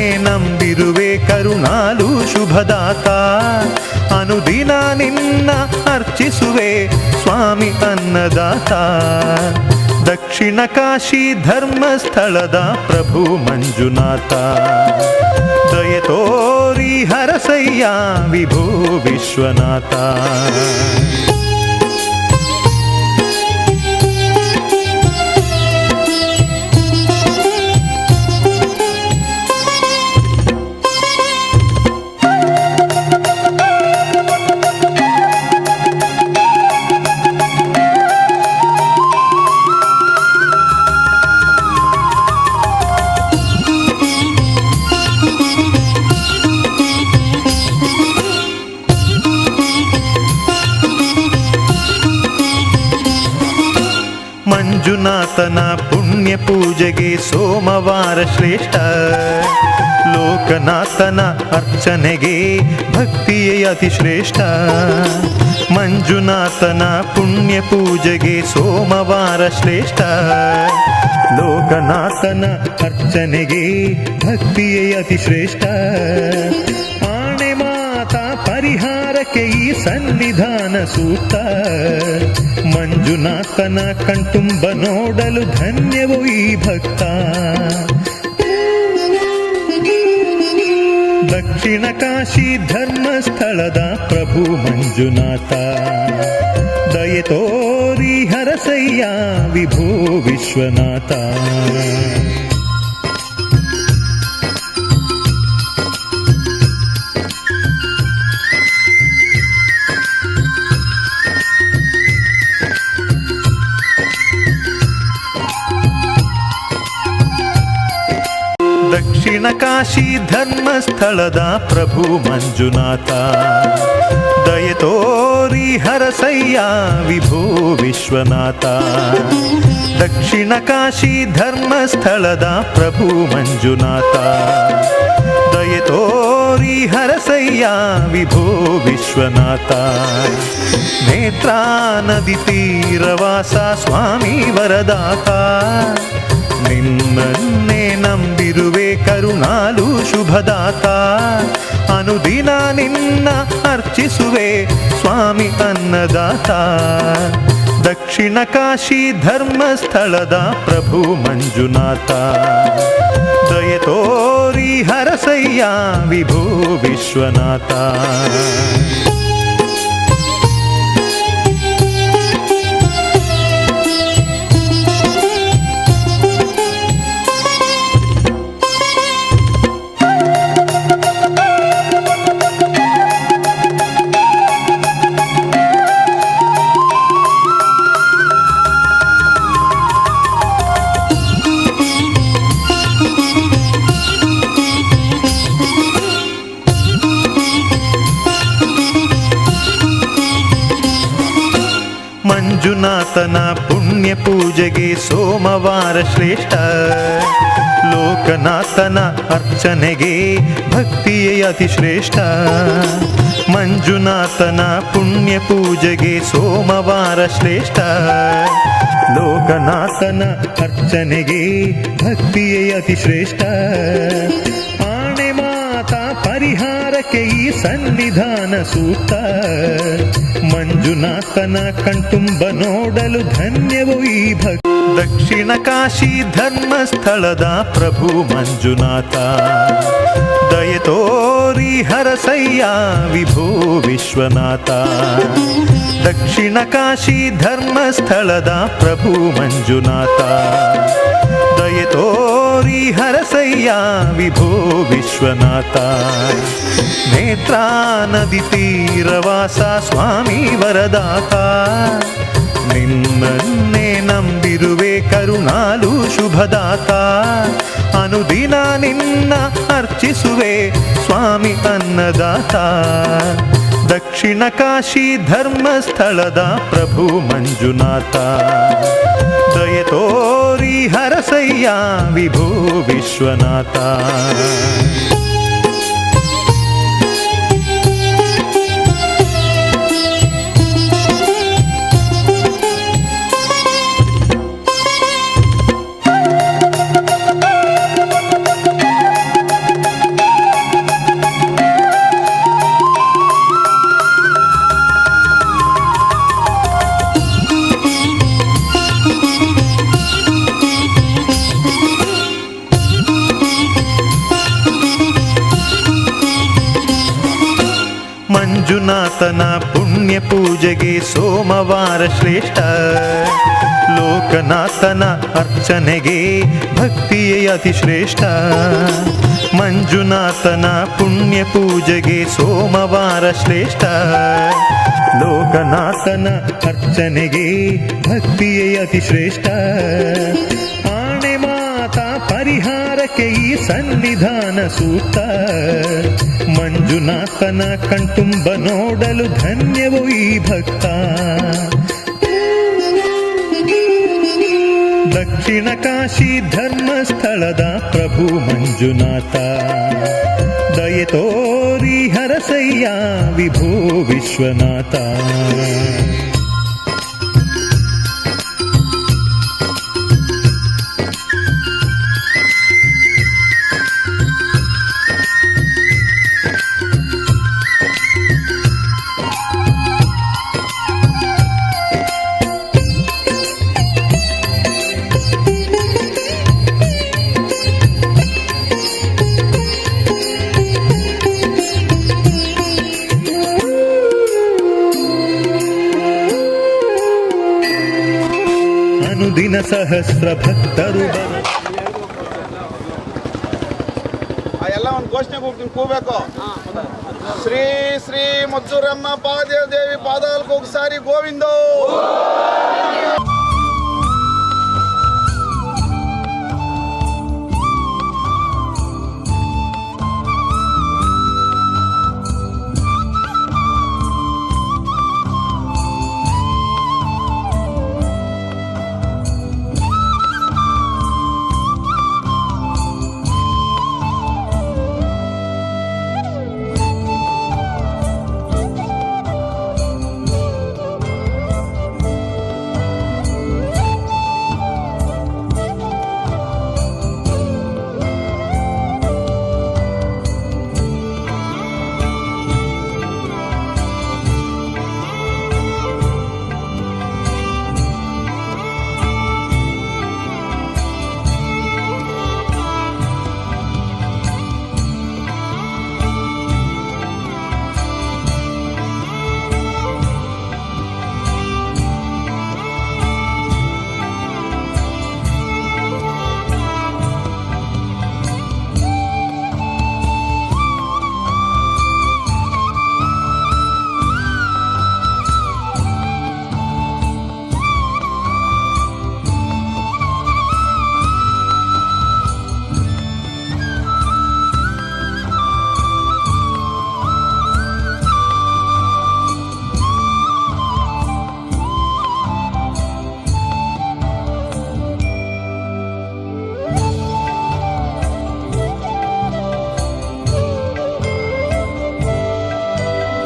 ನಿನ್ನನ್ನೇ ನಂಬಿರುವೆ ಕರುಣಾಲು ಶುಭದಾತ ಅನುದಿನ ನಿನ್ನ ಅರ್ಚಿಸುವೆ ಸ್ವಾಮಿ ಅನ್ನದಾತ ದಕ್ಷಿಣ ಕಾಶಿ ಧರ್ಮಸ್ಥಳದ ಪ್ರಭು ಮಂಜುನಾಥ ದಯ ತೋರಿ ಹರಸಯ್ಯ ವಿಭೋ ವಿಶ್ವನಾಥ ಮಂಜುನಾಥನ ಪುಣ್ಯ ಪೂಜೆಗೆ ಸೋಮವಾರ ಶ್ರೇಷ್ಠ. ಲೋಕನಾಥನ ಅರ್ಚನೆಗೆ ಭಕ್ತಿಯೇ ಅತಿ ಶ್ರೇಷ್ಠ. ಮಂಜುನಾಥನ ಪುಣ್ಯ ಪೂಜೆಗೆ ಸೋಮವಾರ ಶ್ರೇಷ್ಠ. ಲೋಕನಾಥನ ಅರ್ಚನೆಗೆ ಭಕ್ತಿಯೇ ಅತಿ ಶ್ರೇಷ್ಠ. ಪರಿಹಾರಕ್ಕೆ ಈ ಸನ್ನಿಧಾನ ಸೂಕ್ತ ಮಂಜುನಾಥನ ಕಣ್ತುಂಬ ನೋಡಲು ಧನ್ಯವೋ ಈ ಭಕ್ತ ದಕ್ಷಿಣ ಕಾಶಿ ಧರ್ಮಸ್ಥಳದ ಪ್ರಭು ಮಂಜುನಾಥ ದಯೆ ತೋರಿ ಹರಸಯ್ಯ ವಿಭೋ ವಿಶ್ವನಾಥ ದಕ್ಷಿಣ ಕಾಶಿ ಧರ್ಮಸ್ಥಳದ ಪ್ರಭು ಮಂಜುನಾಥ ದಯ ತೋರಿ ಹರಸಯ್ಯ ವಿಭೋ ವಿಶ್ವನಾಥ ದಕ್ಷಿಣ ಕಾಶಿ ಧರ್ಮಸ್ಥಳದ ಪ್ರಭು ಮಂಜುನಾಥ ದಯ ತೋರಿ ಹರಸಯ್ಯ ವಿಭೋ ವಿಶ್ವನಾಥ ನೇತ್ರಾ ನದಿ ತೀರವಾಸ ಸ್ವಾಮಿ ವರದಾತ ನಿನ್ನನ್ನೇ ನಂಬಿರುವೆ ಕರುಣಾಲು ಶುಭದಾತ ಅನುದಿನ ನಿನ್ನ ಅರ್ಚಿಸುವೆ ಸ್ವಾಮಿ ಅನ್ನದಾತ ದಕ್ಷಿಣ ಕಾಶಿ ಧರ್ಮಸ್ಥಳದ ಪ್ರಭು ಮಂಜುನಾಥ ದಯ ತೋರಿ ಹರಸಯ್ಯ ವಿಭೋ ವಿಶ್ವನಾಥ ಮಂಜುನಾಥನ ಪುಣ್ಯ ಪೂಜೆಗೆ ಸೋಮವಾರ ಶ್ರೇಷ್ಠ. ಲೋಕನಾಥನ ಅರ್ಚನೆಗೆ ಭಕ್ತಿಯೇ ಅತಿ ಶ್ರೇಷ್ಠ. ಮಂಜುನಾಥನ ಪುಣ್ಯ ಪೂಜೆಗೆ ಸೋಮವಾರ ಶ್ರೇಷ್ಠ. ಲೋಕನಾಥನ ಅರ್ಚನೆಗೆ ಭಕ್ತಿಯೇ ಅತಿ ಶ್ರೇಷ್ಠ. ಪರಿಹಾರಕ್ಕೆ ಈ ಸನ್ನಿಧಾನ ಸೂಕ್ತ ಮಂಜುನಾಥನ ಕಣ್ತುಂಬ ನೋಡಲು ಧನ್ಯವೋ ಈ ಭಕ್ತ ದಕ್ಷಿಣ ಕಾಶಿ ಧರ್ಮಸ್ಥಳದ ಪ್ರಭು ಮಂಜುನಾಥ ದಯ ತೋರಿ ಹರಸಯ್ಯ ವಿಭೋ ವಿಶ್ವನಾಥ ದಕ್ಷಿಣ ಕಾಶಿ ಧರ್ಮಸ್ಥಳದ ಪ್ರಭು ಮಂಜುನಾಥ ದಯ ತೋರಿ ಹರಸಯ್ಯ ವಿಭೋ ವಿಶ್ವನಾಥ ನೇತ್ರಾ ನದಿ ತೀರವಾಸ ಸ್ವಾಮಿ ವರದಾತ ನಿನ್ನನ್ನೇ ನಂಬಿರುವೆ ಕರುಣಾಲು ಶುಭದಾತ ಅನುದಿನ ನಿನ್ನ ಅರ್ಚಿಸುವೆ ಸ್ವಾಮಿ ಅನ್ನದಾತ ದಕ್ಷಿಣ ಕಾಶಿ ಧರ್ಮಸ್ಥಳದ ಪ್ರಭು ಮಂಜುನಾಥ ದಯ सैया विभो विश्वनाथा। ಮಂಜುನಾಥನ ಪುಣ್ಯ ಪೂಜೆಗೆ ಸೋಮವಾರ ಶ್ರೇಷ್ಠ. ಲೋಕನಾಥನ ಅರ್ಚನೆಗೆ ಭಕ್ತಿಯೇ ಅತಿ ಶ್ರೇಷ್ಠ. ಮಂಜುನಾಥನ ಪುಣ್ಯ ಪೂಜೆಗೆ ಸೋಮವಾರ ಶ್ರೇಷ್ಠ. ಲೋಕನಾಥನ ಅರ್ಚನೆಗೆ ಭಕ್ತಿಯೇ ಅತಿ ಶ್ರೇಷ್ಠ. ಆಣೆ ಮಾತಾ ಪರಿಹಾರಕ್ಕೆ ಈ ಸನ್ನಿಧಾನ ಸೂಕ್ತ ಮಂಜುನಾಥನ ಕಣ್ತುಂಬ ನೋಡಲು ಧನ್ಯವೋ ಈ ಭಕ್ತ ದಕ್ಷಿಣ ಕಾಶಿ ಧರ್ಮಸ್ಥಳದ ಪ್ರಭು ಮಂಜುನಾಥ ದಯೆ ತೋರಿ ಹರಸಯ್ಯ ವಿಭೋ ವಿಶ್ವನಾಥ ಸಹಸ್ರ ಭಕ್ತರು ಎಲ್ಲ ಒಂದು ಘೋಷಣೆಗೆ ಹೋಗ್ತೀನಿ ಕೂಬೇಕು ಶ್ರೀ ಶ್ರೀ ಮದ್ದೂರಮ್ಮ ಪಾದೇವ ದೇವಿ ಪಾದಾಲ್ಕ ಸಾರಿ ಗೋವಿಂದೋ.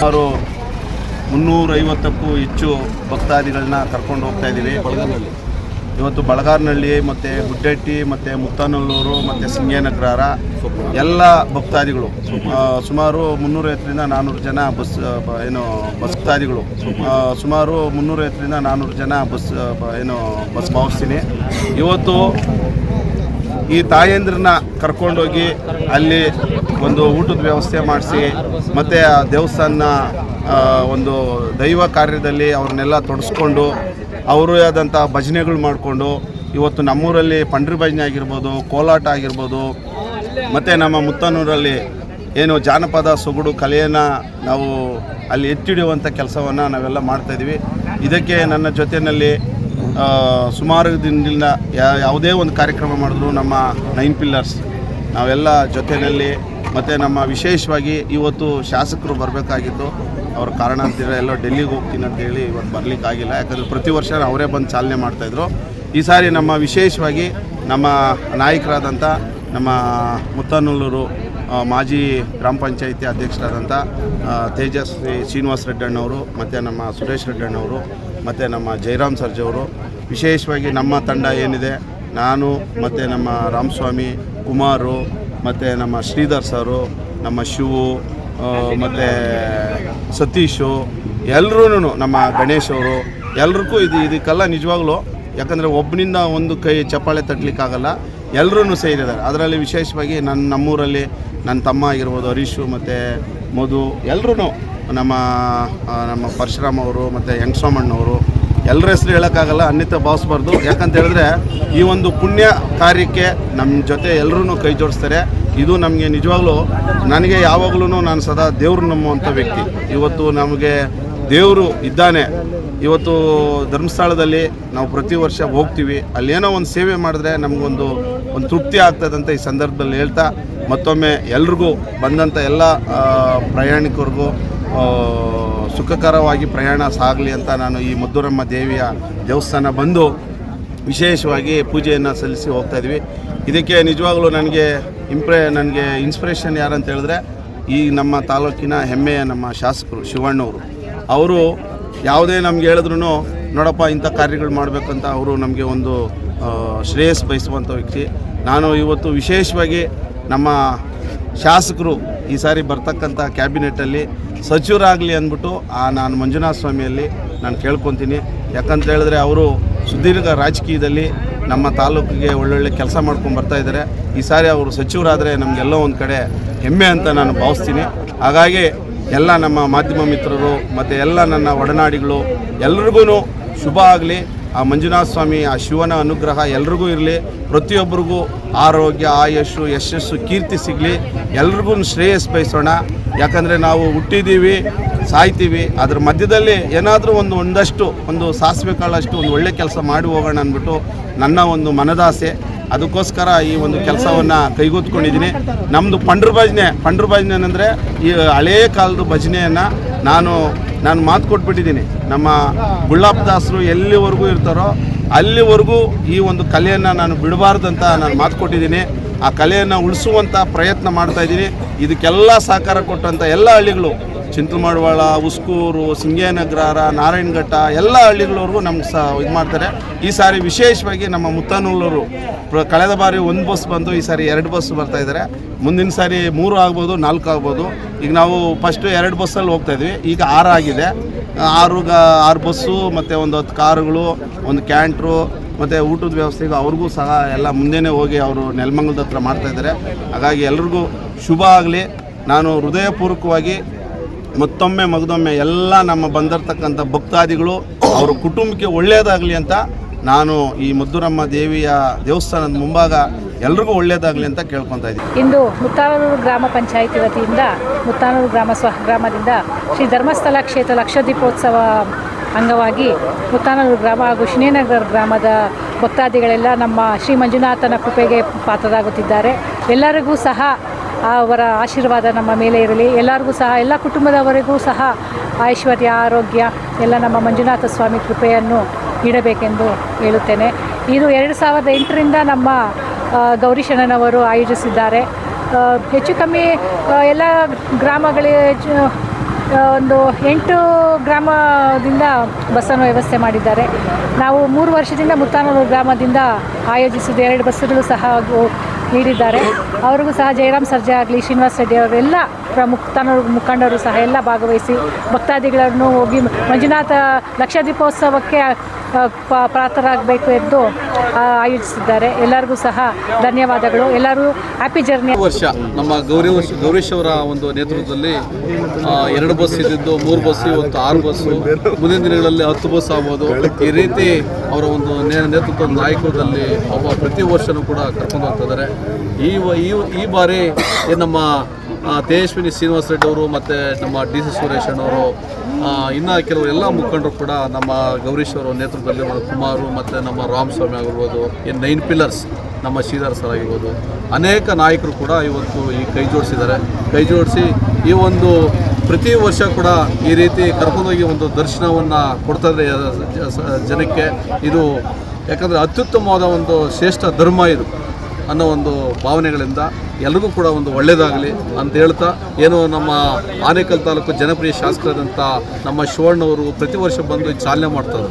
ಸುಮಾರು ಮುನ್ನೂರೈವತ್ತಕ್ಕೂ ಹೆಚ್ಚು ಭಕ್ತಾದಿಗಳನ್ನ ಕರ್ಕೊಂಡು ಹೋಗ್ತಾ ಇದ್ದೀವಿ. ಇವತ್ತು ಬಳಗಾರ್ನಹಳ್ಳಿ ಮತ್ತು ಗುಡ್ಡೆಟ್ಟಿ ಮತ್ತು ಮುತ್ತನಲ್ಲೂರು ಮತ್ತು ಸಿಂಗೇನಗ್ರಹಾರ ಎಲ್ಲ ಭಕ್ತಾದಿಗಳು ಸುಮಾರು ಮುನ್ನೂರೈವತ್ತರಿಂದ ನಾನ್ನೂರು ಜನ ಬಸ್ ಏನು ಭಕ್ತಾದಿಗಳು ಸುಮಾರು ಸುಮಾರು ಮುನ್ನೂರೈವತ್ತರಿಂದ ನಾನ್ನೂರು ಜನ ಬಸ್ ಏನು ಬಸ್ ಭಾವಿಸ್ತೀನಿ ಇವತ್ತು ಈ ತಾಯಂದ್ರನ್ನ ಕರ್ಕೊಂಡೋಗಿ ಅಲ್ಲಿ ಒಂದು ಊಟದ ವ್ಯವಸ್ಥೆ ಮಾಡಿಸಿ, ಮತ್ತು ಆ ದೇವಸ್ಥಾನ ಒಂದು ದೈವ ಕಾರ್ಯದಲ್ಲಿ ಅವ್ರನ್ನೆಲ್ಲ ತೊಡಸ್ಕೊಂಡು, ಅವರೇ ಆದಂಥ ಭಜನೆಗಳು ಮಾಡಿಕೊಂಡು, ಇವತ್ತು ನಮ್ಮೂರಲ್ಲಿ ಪಂಡ್ರಿ ಭಜನೆ ಆಗಿರ್ಬೋದು, ಕೋಲಾಟ ಆಗಿರ್ಬೋದು, ಮತ್ತು ನಮ್ಮ ಮುತ್ತನೂರಲ್ಲಿ ಏನು ಜಾನಪದ ಸೊಗಡು ಕಲೆಯನ್ನು ನಾವು ಅಲ್ಲಿ ಎತ್ತಿಡಿಯುವಂಥ ಕೆಲಸವನ್ನು ನಾವೆಲ್ಲ ಮಾಡ್ತಾಯಿದ್ದೀವಿ ಇದಕ್ಕೆ ನನ್ನ ಜೊತೆಯಲ್ಲಿ ಸುಮಾರು ದಿನದಿಂದ ಯಾವುದೇ ಒಂದು ಕಾರ್ಯಕ್ರಮ ಮಾಡಿದ್ರು ನಮ್ಮ ನೈನ್ ಪಿಲ್ಲರ್ಸ್ ನಾವೆಲ್ಲ ಜೊತೆಯಲ್ಲಿ ಮತ್ತು ನಮ್ಮ ವಿಶೇಷವಾಗಿ ಇವತ್ತು ಶಾಸಕರು ಬರಬೇಕಾಗಿತ್ತು ಅವ್ರ ಕಾರಣಾಂತರ ಎಲ್ಲ ಡೆಲ್ಲಿಗೆ ಹೋಗ್ತೀನಿ ಅಂತೇಳಿ ಇವತ್ತು ಬರಲಿಕ್ಕಾಗಿಲ್ಲ ಯಾಕಂದರೆ ಪ್ರತಿ ವರ್ಷ ಅವರೇ ಬಂದು ಚಾಲನೆ ಮಾಡ್ತಾಯಿದ್ರು ಈ ಸಾರಿ ನಮ್ಮ ವಿಶೇಷವಾಗಿ ನಮ್ಮ ನಾಯಕರಾದಂಥ ನಮ್ಮ ಮುತ್ತನಲ್ಲೂರು ಆ, ಮಾಜಿ ಗ್ರಾಮ ಪಂಚಾಯಿತಿ ಅಧ್ಯಕ್ಷರಾದಂಥ ತೇಜಸ್ವಿ ಶ್ರೀನಿವಾಸ ರೆಡ್ಡಣ್ಣವರು ಮತ್ತು ನಮ್ಮ ಸುರೇಶ್ ರೆಡ್ಡಣ್ಣವರು ಮತ್ತು ನಮ್ಮ ಜಯರಾಮ್ ಸರ್ಜವರು ವಿಶೇಷವಾಗಿ ನಮ್ಮ ತಂಡ ಏನಿದೆ, ನಾನು ಮತ್ತು ನಮ್ಮ ರಾಮಸ್ವಾಮಿ, ಕುಮಾರು, ಮತ್ತು ನಮ್ಮ ಶ್ರೀಧರ್ ಸರು, ನಮ್ಮ ಶಿವು ಮತ್ತು ಸತೀಶು ಎಲ್ಲರೂ ನಮ್ಮ ಗಣೇಶ್ ಅವರು. ಎಲ್ರಿಗೂ ಇದು ಇದಕ್ಕೆಲ್ಲ ನಿಜವಾಗ್ಲೂ, ಯಾಕಂದರೆ ಒಬ್ಬನಿಂದ ಒಂದು ಕೈ ಚಪ್ಪಾಳೆ ತಟ್ಟಲಿಕ್ಕಾಗಲ್ಲ ಎಲ್ಲರೂ ಸೇರಿದ್ದಾರೆ. ಅದರಲ್ಲಿ ವಿಶೇಷವಾಗಿ ನನ್ನ ನಮ್ಮೂರಲ್ಲಿ ನನ್ನ ತಮ್ಮ ಆಗಿರ್ಬೋದು, ಹರೀಶು ಮತ್ತು ಮಧು ಎಲ್ಲರೂ ನಮ್ಮ ನಮ್ಮ ಪರಶುರಾಮ್ ಅವರು ಮತ್ತು ಯಂಗಸ್ವಾಮಣ್ಣವರು ಎಲ್ಲರ ಹೆಸರು ಹೇಳೋಕ್ಕಾಗಲ್ಲ ಅನ್ನಿತ ಭಾವಿಸ್ಬಾರ್ದು ಯಾಕಂತ ಹೇಳಿದ್ರೆ, ಈ ಒಂದು ಪುಣ್ಯ ಕಾರ್ಯಕ್ಕೆ ನಮ್ಮ ಜೊತೆ ಎಲ್ಲರೂ ಕೈ ಜೋಡಿಸ್ತಾರೆ. ಇದು ನಮಗೆ ನಿಜವಾಗ್ಲೂ, ನನಗೆ ಯಾವಾಗಲೂ ನಾನು ಸದಾ ದೇವರು ನಂಬುವಂಥ ವ್ಯಕ್ತಿ. ಇವತ್ತು ನಮಗೆ ದೇವರು ಇದ್ದಾನೆ. ಇವತ್ತು ಧರ್ಮಸ್ಥಳದಲ್ಲಿ ನಾವು ಪ್ರತಿ ವರ್ಷ ಹೋಗ್ತೀವಿ. ಅಲ್ಲೇನೋ ಒಂದು ಸೇವೆ ಮಾಡಿದ್ರೆ ನಮಗೊಂದು, ಒಂದು ತೃಪ್ತಿ ಆಗ್ತದಂತ ಈ ಸಂದರ್ಭದಲ್ಲಿ ಹೇಳ್ತಾ, ಮತ್ತೊಮ್ಮೆ ಎಲ್ರಿಗೂ ಬಂದಂಥ ಎಲ್ಲ ಪ್ರಯಾಣಿಕರಿಗೂ ಸುಖಕರವಾಗಿ ಪ್ರಯಾಣ ಸಾಗಲಿ ಅಂತ ನಾನು ಈ ಮದ್ದೂರಮ್ಮ ದೇವಿಯ ದೇವಸ್ಥಾನ ಬಂದು ವಿಶೇಷವಾಗಿ ಪೂಜೆಯನ್ನು ಸಲ್ಲಿಸಿ ಹೋಗ್ತಾ ಇದ್ವಿ. ಇದಕ್ಕೆ ನಿಜವಾಗ್ಲೂ ನನಗೆ ಇಂಪ್ರೆ, ನನಗೆ ಇನ್ಸ್ಪಿರೇಷನ್ ಯಾರಂತ ಹೇಳಿದ್ರೆ ಈ ನಮ್ಮ ತಾಲೂಕಿನ ಹೆಮ್ಮೆಯ ನಮ್ಮ ಶಾಸಕರು ಶಿವಣ್ಣವರು. ಅವರು ಯಾವುದೇ ನಮ್ಗೆ ಹೇಳಿದ್ರು ನೋಡಪ್ಪ ಇಂಥ ಕಾರ್ಯಗಳು ಮಾಡಬೇಕಂತ ಅವರು ನಮಗೆ ಒಂದು ಶ್ರೇಯಸ್ ಬಯಸುವಂಥ ವ್ಯಕ್ತಿ. ನಾನು ಇವತ್ತು ವಿಶೇಷವಾಗಿ ನಮ್ಮ ಶಾಸಕರು ಈ ಸಾರಿ ಬರ್ತಕ್ಕಂಥ ಕ್ಯಾಬಿನೆಟ್ಟಲ್ಲಿ ಸಚಿವರಾಗಲಿ ಅಂದ್ಬಿಟ್ಟು ಆ ನಾನು ಮಂಜುನಾಥ ಸ್ವಾಮಿಯಲ್ಲಿ ನಾನು ಕೇಳ್ಕೊತೀನಿ. ಯಾಕಂತ ಹೇಳಿದ್ರೆ ಅವರು ಸುದೀರ್ಘ ರಾಜಕೀಯದಲ್ಲಿ ನಮ್ಮ ತಾಲೂಕಿಗೆ ಒಳ್ಳೊಳ್ಳೆ ಕೆಲಸ ಮಾಡ್ಕೊಂಡು ಬರ್ತಾ ಇದ್ದಾರೆ. ಈ ಸಾರಿ ಅವರು ಸಚಿವರಾದರೆ ನಮಗೆಲ್ಲ ಒಂದು ಕಡೆ ಹೆಮ್ಮೆ ಅಂತ ನಾನು ಭಾವಿಸ್ತೀನಿ. ಹಾಗಾಗಿ ಎಲ್ಲ ನಮ್ಮ ಮಾಧ್ಯಮ ಮಿತ್ರರು ಮತ್ತು ಎಲ್ಲ ನನ್ನ ಒಡನಾಡಿಗಳು ಎಲ್ರಿಗೂ ಶುಭ ಆಗಲಿ. ಆ ಮಂಜುನಾಥ ಸ್ವಾಮಿ, ಆ ಶಿವನ ಅನುಗ್ರಹ ಎಲ್ರಿಗೂ ಇರಲಿ. ಪ್ರತಿಯೊಬ್ಬರಿಗೂ ಆರೋಗ್ಯ, ಆಯಸ್ಸು, ಯಶಸ್ಸು, ಕೀರ್ತಿ ಸಿಗಲಿ. ಎಲ್ರಿಗೂ ಶ್ರೇಯಸ್ ಬಯಸೋಣ. ಯಾಕಂದರೆ ನಾವು ಹುಟ್ಟಿದ್ದೀವಿ ಸಾಯ್ತೀವಿ. ಅದ್ರ ಮಧ್ಯದಲ್ಲಿ ಏನಾದರೂ ಒಂದು ಒಂದಷ್ಟು, ಒಂದು ಸಾಸಿವೆ ಕಾಳಷ್ಟು, ಒಂದು ಒಳ್ಳೆ ಕೆಲಸ ಮಾಡಿ ಹೋಗೋಣ ಅಂದ್ಬಿಟ್ಟು ನನ್ನ ಒಂದು ಮನದಾಸೆ. ಅದಕ್ಕೋಸ್ಕರ ಈ ಒಂದು ಕೆಲಸವನ್ನು ಕೈಗೆತ್ತಿಕೊಂಡಿದ್ದೀನಿ ನಮ್ಮದು ಪಂಡ್ರ ಭಜನೆ ಪಂಡ್ರ ಭಜನೆ ಅಂದರೆ ಈ ಹಳೇ ಕಾಲದ ಭಜನೆಯನ್ನು ನಾನು ನಾನು ಮಾತು ಕೊಟ್ಬಿಟ್ಟಿದ್ದೀನಿ. ನಮ್ಮ ಗುಳ್ಳಾಪದಾಸರು ಎಲ್ಲಿವರೆಗೂ ಇರ್ತಾರೋ ಅಲ್ಲಿವರೆಗೂ ಈ ಒಂದು ಕಲೆಯನ್ನು ನಾನು ಬಿಡಬಾರ್ದಂತ ನಾನು ಮಾತು ಕೊಟ್ಟಿದ್ದೀನಿ. ಆ ಕಲೆಯನ್ನು ಉಳಿಸುವಂಥ ಪ್ರಯತ್ನ ಮಾಡ್ತಾ ಇದ್ದೀನಿ. ಇದಕ್ಕೆಲ್ಲ ಸಹಕಾರ ಕೊಟ್ಟಂಥ ಎಲ್ಲ ಹಳ್ಳಿಗಳು ಚಿಂತಲಮಡವಾಳ, ಉಸ್ಕೂರು ಸಿಂಗೇನಗ್ರಹಾರ ನಾರಾಯಣಘಟ್ಟ ಎಲ್ಲ ಹಳ್ಳಿಗಳವರೆಗೂ ನಮ್ಗೆ ಸಹ ಇದು ಮಾಡ್ತಾರೆ. ಈ ಸಾರಿ ವಿಶೇಷವಾಗಿ ನಮ್ಮ ಮುತ್ತನೂಲೂರು ಕಳೆದ ಬಾರಿ ಒಂದು ಬಸ್ ಬಂದು ಈ ಸಾರಿ ಎರಡು ಬಸ್ ಬರ್ತಾ ಇದ್ದಾರೆ. ಮುಂದಿನ ಸಾರಿ ಮೂರು ಆಗ್ಬೋದು, ನಾಲ್ಕು ಆಗ್ಬೋದು. ಈಗ ನಾವು ಫಸ್ಟು ಎರಡು ಬಸ್ಸಲ್ಲಿ ಹೋಗ್ತಾ ಇದ್ವಿ. ಈಗ ಆರು ಆಗಿದೆ. ಆರು ಆರು ಬಸ್ಸು ಮತ್ತು ಒಂದು ಹತ್ತು ಕಾರುಗಳು, ಒಂದು ಕ್ಯಾಂಟ್ರು, ಮತ್ತು ಊಟದ ವ್ಯವಸ್ಥೆಗೂ ಅವ್ರಿಗೂ ಸಹ ಎಲ್ಲ ಮುಂದೆನೇ ಹೋಗಿ ಅವರು ನೆಲಮಂಗಲದ ಹತ್ರ ಮಾಡ್ತಾಯಿದ್ದಾರೆ ಹಾಗಾಗಿ ಎಲ್ರಿಗೂ ಶುಭ ಆಗಲಿ. ನಾನು ಹೃದಯಪೂರ್ವಕವಾಗಿ ಮತ್ತೊಮ್ಮೆ ಮಗದೊಮ್ಮೆ ಎಲ್ಲ ನಮ್ಮ ಬಂದಿರತಕ್ಕಂಥ ಭಕ್ತಾದಿಗಳು ಅವರ ಕುಟುಂಬಕ್ಕೆ ಒಳ್ಳೆಯದಾಗಲಿ ಅಂತ ನಾನು ಈ ಮದ್ದೂರಮ್ಮ ದೇವಿಯ ದೇವಸ್ಥಾನದ ಮುಂಭಾಗ ಎಲ್ರಿಗೂ ಒಳ್ಳೆಯದಾಗಲಿ ಅಂತ ಕೇಳ್ಕೊತಾ ಇದ್ದೀನಿ. ಇಂದು ಮುತ್ತಾನೂರು ಗ್ರಾಮ ಪಂಚಾಯಿತಿ ವತಿಯಿಂದ ಮುತ್ತಾನೂರು ಗ್ರಾಮ ಸ್ವಗ್ರಾಮದಿಂದ ಶ್ರೀ ಧರ್ಮಸ್ಥಳ ಕ್ಷೇತ್ರ ಲಕ್ಷದೀಪೋತ್ಸವ ಅಂಗವಾಗಿ ಮುತ್ತಾನೂರು ಗ್ರಾಮ ಹಾಗೂ ಶ್ರೀನಗರ ಗ್ರಾಮದ ಭಕ್ತಾದಿಗಳೆಲ್ಲ ನಮ್ಮ ಶ್ರೀ ಮಂಜುನಾಥನ ಕೃಪೆಗೆ ಪಾತ್ರರಾಗುತ್ತಿದ್ದಾರೆ. ಎಲ್ಲರಿಗೂ ಸಹ ಅವರ ಆಶೀರ್ವಾದ ನಮ್ಮ ಮೇಲೆ ಇರಲಿ. ಎಲ್ಲರಿಗೂ ಸಹ, ಎಲ್ಲ ಕುಟುಂಬದವರಿಗೂ ಸಹ ಐಶ್ವರ್ಯ, ಆರೋಗ್ಯ, ಎಲ್ಲ ನಮ್ಮ ಮಂಜುನಾಥ ಸ್ವಾಮಿ ಕೃಪೆಯನ್ನು ನೀಡಬೇಕೆಂದು ಹೇಳುತ್ತೇನೆ. ಇದು ಎರಡು ಸಾವಿರದ ಎಂಟರಿಂದ ನಮ್ಮ ಗೌರಿಶಣ್ಣನವರು ಆಯೋಜಿಸಿದ್ದಾರೆ. ಹೆಚ್ಚು ಕಮ್ಮಿ ಎಲ್ಲ ಗ್ರಾಮಗಳ ಒಂದು ಎಂಟು ಗ್ರಾಮದಿಂದ ಬಸ್ಸನ್ನು ವ್ಯವಸ್ಥೆ ಮಾಡಿದ್ದಾರೆ. ನಾವು ಮೂರು ವರ್ಷದಿಂದ ಮುತ್ತಾನೂರು ಗ್ರಾಮದಿಂದ ಆಯೋಜಿಸಿದ್ದು ಎರಡು ಬಸ್ಸುಗಳು ಸಹ ನೀಡಿದ್ದಾರೆ. ಅವರಿಗೂ ಸಹ ಜಯರಾಮ್ ಸರ್ಜಾ ಆಗಲಿ, ಶ್ರೀನಿವಾಸ ರೆಡ್ಡಿ ಅವರೆಲ್ಲ ಪ್ರಮುಖ ಮುಖಂಡರು ಸಹ ಎಲ್ಲ ಭಾಗವಹಿಸಿ ಭಕ್ತಾದಿಗಳನ್ನು ಹೋಗಿ ಮಂಜುನಾಥ ಲಕ್ಷ ದೀಪೋತ್ಸವಕ್ಕೆ ಆ, ಪ- ಎಂದು ಆಯೋಜಿಸಿದ್ದಾರೆ. ಎಲ್ಲರಿಗೂ ಸಹ ಧನ್ಯವಾದಗಳು. ಎಲ್ಲರೂ ಹ್ಯಾಪಿ ಜರ್ನಿ ವರ್ಷ. ನಮ್ಮ ಗೌರಿ ಗೌರೀಶ್ ಅವರ ಒಂದು ನೇತೃತ್ವದಲ್ಲಿ ಎರಡು ಬಸ್ ಇದ್ದಿದ್ದು ಮೂರು ಬಸ್ ಇವತ್ತು ಆರು ಬಸ್ಸು ಮುಂದಿನ ದಿನಗಳಲ್ಲಿ ಹತ್ತು ಬಸ್ ಆಗ್ಬೋದು. ಈ ರೀತಿ ಅವರ ಒಂದು ನೇತೃತ್ವದ ನಾಯಕತ್ವದಲ್ಲಿ ಒಬ್ಬ ಪ್ರತಿ ವರ್ಷನೂ ಕೂಡ ಕರ್ಕೊಂಡು ಹೋಗ್ತಿದ್ದಾರೆ ಈ ಈ ಬಾರಿ ನಮ್ಮ ತೇಜಸ್ವಿನಿ ಶ್ರೀನಿವಾಸ ರೆಡ್ಡಿ ಅವರು ಮತ್ತು ನಮ್ಮ ಡಿ ಸಿ ಸುರೇಶ್ ಅಣ್ಣವರು ಆ, ಇನ್ನು ಕೆಲವು ಎಲ್ಲ ಮುಖಂಡರು ಕೂಡ ನಮ್ಮ ಗೌರೀಶ್ವರ ನೇತೃತ್ವದಲ್ಲಿ ಕುಮಾರು ಮತ್ತು ನಮ್ಮ ರಾಮಸ್ವಾಮಿ ಆಗಿರ್ಬೋದು ಈ ನೈನ್ ಪಿಲ್ಲರ್ಸ್ ನಮ್ಮ ಶ್ರೀಧರ್ ಸರ್ ಆಗಿರ್ಬೋದು, ಅನೇಕ ನಾಯಕರು ಕೂಡ ಇವತ್ತು ಈ ಕೈ ಜೋಡಿಸಿದ್ದಾರೆ. ಕೈ ಜೋಡಿಸಿ ಈ ಒಂದು ಪ್ರತಿ ವರ್ಷ ಕೂಡ ಈ ರೀತಿ ಕರ್ಕೊಂಡೋಗಿ ಒಂದು ದರ್ಶನವನ್ನು ಕೊಡ್ತಾರೆ ಜನಕ್ಕೆ. ಇದು ಯಾಕಂದರೆ ಅತ್ಯುತ್ತಮವಾದ ಒಂದು ಶ್ರೇಷ್ಠ ಧರ್ಮ ಇದು. ಅನ್ನೋ ಒಂದು ಭಾವನೆಗಳಿಂದ ಎಲ್ರಿಗೂ ಕೂಡ ಒಂದು ಒಳ್ಳೆಯದಾಗಲಿ ಅಂತ ಹೇಳ್ತಾ ಏನು ನಮ್ಮ ಆನೇಕಲ್ ತಾಲೂಕು ಜನಪ್ರಿಯ ಶಾಸಕರಾದಂಥ ನಮ್ಮ ಶಿವಣ್ಣವರು ಪ್ರತಿ ವರ್ಷ ಬಂದು ಚಾಲನೆ ಮಾಡ್ತಾರೆ.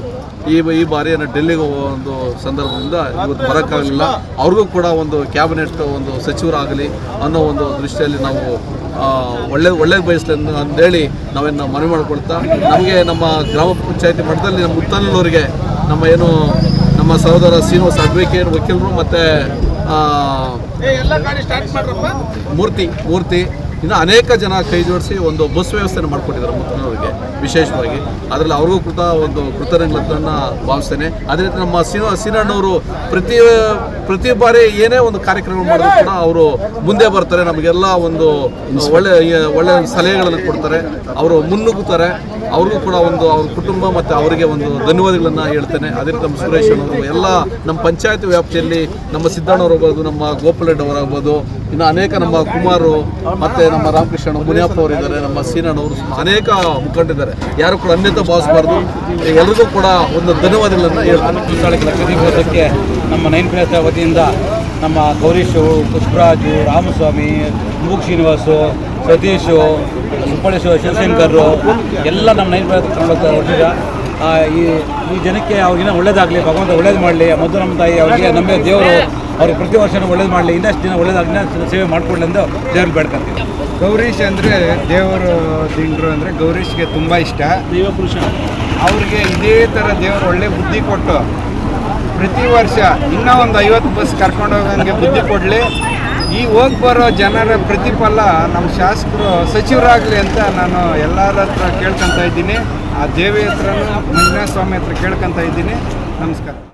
ಈ ಈ ಬಾರಿ ಏನೋ ಡೆಲ್ಲಿಗೆ ಹೋಗೋ ಒಂದು ಸಂದರ್ಭದಿಂದ ಇವತ್ತು ಬರೋಕ್ಕಾಗಲಿಲ್ಲ. ಅವ್ರಿಗೂ ಕೂಡ ಒಂದು ಕ್ಯಾಬಿನೆಟ್ ಒಂದು ಸಚಿವರಾಗಲಿ ಅನ್ನೋ ಒಂದು ದೃಷ್ಟಿಯಲ್ಲಿ ನಾವು ಒಳ್ಳೆ ಒಳ್ಳೆ ಬಯಸಲಿ ಅಂತ ಅಂತೇಳಿ ನಾವೇನು ಮನವಿ ಮಾಡ್ಕೊಳ್ತಾ, ನಮಗೆ ನಮ್ಮ ಗ್ರಾಮ ಪಂಚಾಯತಿ ಮಟ್ಟದಲ್ಲಿ ನಮ್ಮ ಮುತ್ತನಲ್ಲೂರಿಗೆ ನಮ್ಮ ಏನು ನಮ್ಮ ಸಹೋದರ ಶ್ರೀನಿವಾಸ ಅಡ್ವೊಕೇಟ್ ವಕೀಲರು ಮತ್ತು ಮೂರ್ತಿ ಮೂರ್ತಿ. ಇನ್ನು ಅನೇಕ ಜನ ಕೈ ಜೋಡಿಸಿ ಒಂದು ಬಸ್ ವ್ಯವಸ್ಥೆಯನ್ನು ಮಾಡಿಕೊಟ್ಟಿದ್ದಾರೆ ಮುತ್ತನವರಿಗೆ ವಿಶೇಷವಾಗಿ. ಅದರಲ್ಲಿ ಅವ್ರಿಗೂ ಕೂಡ ಒಂದು ಕೃತಜ್ಞತೆಯನ್ನು ಭಾವಿಸ್ತೇನೆ. ಅದೇ ರೀತಿ ನಮ್ಮ ಸೀನ, ಸೀನಣ್ಣವರು ಪ್ರತಿ ಪ್ರತಿ ಬಾರಿ ಏನೇ ಒಂದು ಕಾರ್ಯಕ್ರಮ ಮಾಡಿದ್ರು ಕೂಡ ಅವರು ಮುಂದೆ ಬರ್ತಾರೆ, ನಮಗೆಲ್ಲ ಒಂದು ಒಳ್ಳೆ ಒಳ್ಳೆ ಸಲಹೆಗಳನ್ನು ಕೊಡ್ತಾರೆ. ಅವರು ಮುನ್ನುಗ್ಗುತ್ತಾರೆ. ಅವ್ರಿಗೂ ಕೂಡ ಒಂದು ಅವ್ರ ಕುಟುಂಬ ಮತ್ತು ಅವರಿಗೆ ಒಂದು ಧನ್ಯವಾದಗಳನ್ನು ಹೇಳ್ತೇನೆ. ಅದೇ ರೀತಿ ನಮ್ಮ ಸುರೇಶ್ ಅವರು ಎಲ್ಲ ನಮ್ಮ ಪಂಚಾಯತ್ ವ್ಯಾಪ್ತಿಯಲ್ಲಿ ನಮ್ಮ ಸಿದ್ದಣ್ಣವ್ರು ಆಗ್ಬೋದು, ನಮ್ಮ ಗೋಪಾಲರೆಡ್ಡಿ ಅವರಾಗ್ಬೋದು ಇನ್ನು ಅನೇಕ ನಮ್ಮ ಕುಮಾರು ಮತ್ತು ನಮ್ಮ ರಾಮಕೃಷ್ಣ ಮುನಿಯಪ್ಪ ಅವರಿದ್ದಾರೆ, ನಮ್ಮ ಸೀನಣ್ಣವರು ಅನೇಕ ಮುಖಂಡಿದ್ದಾರೆ ಯಾರು ಕೂಡ ಅನ್ಯತ ಭಾವಿಸಬಾರ್ದು. ಎಲ್ರಿಗೂ ಕೂಡ ಒಂದು ಧನ್ಯವಾದಗಳನ್ನು ಹೇಳ್ತಾರೆ ನಮ್ಮ ನೈನ್ ಪ್ಲೇಸ್ ವತಿಯಿಂದ ನಮ್ಮ ಗೌರೀಶು, ಪುಷ್ಪರಾಜು, ರಾಮಸ್ವಾಮಿ ಮೂಕ್ ಶ್ರೀನಿವಾಸು, ಸತೀಶು ಸುಪ್ಪಳೇಶು ಶಿವಶಂಕರ್ ಎಲ್ಲ ನಮ್ಮ ನೈನ್ ಕರ್ಕೊಂಡು ಹೊರಟಿದ ಈ ಈ ಜನಕ್ಕೆ ಅವ್ರಿಗಿನ್ನ ಒಳ್ಳೇದಾಗಲಿ, ಭಗವಂತ ಒಳ್ಳೇದು ಮಾಡಲಿ ಮಧು ನಮ್ಮ ತಾಯಿ ಅವರಿಗೆ, ನಮ್ಮ ದೇವರು ಅವ್ರಿಗೆ ಪ್ರತಿ ವರ್ಷನೂ ಒಳ್ಳೇದು ಮಾಡಲಿ ಇನ್ನಷ್ಟು ದಿನ ಒಳ್ಳೇದಾಗಲಿ ಇನ್ನಷ್ಟು ಸೇವೆ ಮಾಡ್ಕೊಳ್ಳಿ ಎಂದು ದೇವ್ರಿಗೆ ಬೇಡ್ಕೊಂತೀವಿ. ಗೌರೀಶ್ ಅಂದರೆ ದೇವರು ದಿಂಡ್ರು ಅಂದರೆ ಗೌರೀಶ್ಗೆ ತುಂಬ ಇಷ್ಟ. ಅವ್ರಿಗೆ ಇದೇ ಥರ ದೇವರು ಒಳ್ಳೆ ಬುದ್ಧಿ ಕೊಟ್ಟು ಪ್ರತಿ ವರ್ಷ ಇನ್ನೂ ಒಂದು ಐವತ್ತು ಬಸ್ ಕರ್ಕೊಂಡು ಹೋಗೋಂಗೆ ಬುದ್ಧಿ ಕೊಡಲಿ. ಈ ಹೋಗಿ ಬರೋ ಜನರ ಪ್ರತಿಫಲ ನಮ್ಮ ಶಾಸಕರು ಸಚಿವರಾಗಲಿ ಅಂತ ನಾನು ಎಲ್ಲರ ಹತ್ರ ಕೇಳ್ಕೊತಾ ಇದ್ದೀನಿ. ಆ ದೇವಿ ಹತ್ರನೂ ಮಂಜುನಾಥ ಸ್ವಾಮಿ ಹತ್ರ ಕೇಳ್ಕೊತಾ ಇದ್ದೀನಿ. ನಮಸ್ಕಾರ.